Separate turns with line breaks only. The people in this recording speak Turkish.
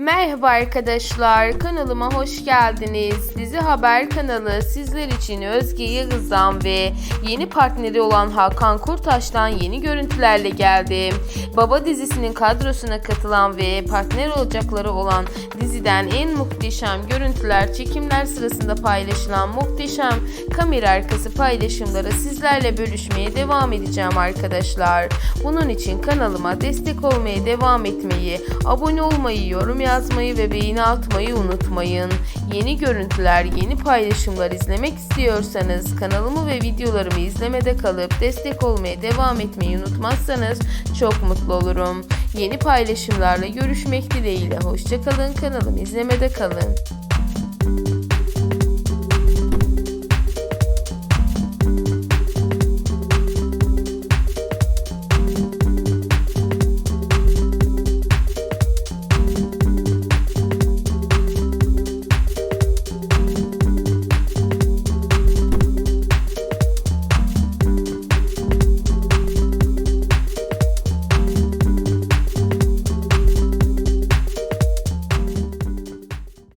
Merhaba arkadaşlar, kanalıma hoş geldiniz. Dizi Haber kanalı sizler için Özge Yağız'dan ve yeni partneri olan Hakan Kurtaş'tan yeni görüntülerle geldim. Baba dizisinin kadrosuna katılan ve partner olacakları olan diziden en muhteşem görüntüler, çekimler sırasında paylaşılan muhteşem kamera arkası paylaşımları sizlerle bölüşmeye devam edeceğim arkadaşlar. Bunun için kanalıma destek olmaya devam etmeyi, abone olmayı, yorum yazmayı ve beğeni atmayı unutmayın. Yeni görüntüler, yeni paylaşımlar izlemek istiyorsanız kanalımı ve videolarımı izlemede kalıp destek olmaya devam etmeyi unutmazsanız çok mutlu olurum. Yeni paylaşımlarla görüşmek dileğiyle. Hoşçakalın kanalımı izlemede kalın.